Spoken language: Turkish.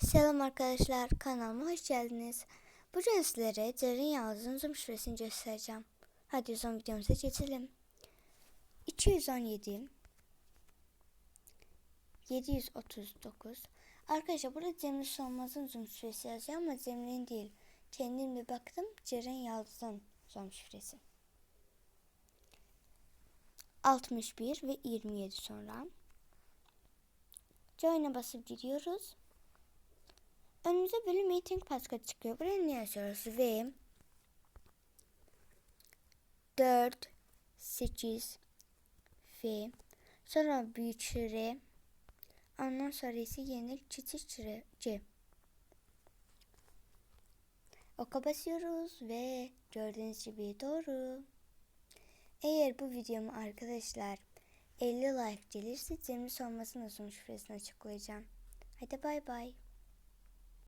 Selam arkadaşlar kanalıma hoş geldiniz. Bugün sizlere Ceren Yağız'ın zoom süresini göstereceğim. Hadi son videomuza geçelim. 217 739 Arkadaşlar burada Cemre Solmaz'ın zoom süresi yazıyor ama Cemre'nin değil. Kendim bir baktım Ceren Yağız'ın zoom süresi. 61 ve 27 sonra. Join'e basıp gidiyoruz. Önümüze böyle meeting paska çıkıyor. Buraya ne yazıyoruz? Ve 4 8 ve sonra büyük şire ondan sonra ise yeni küçük şire C. Oka basıyoruz ve gördüğünüz gibi doğru. Eğer bu videomu arkadaşlar 50 like gelirse Cemil olmasının uzun şifresini açıklayacağım. Hadi bay bay.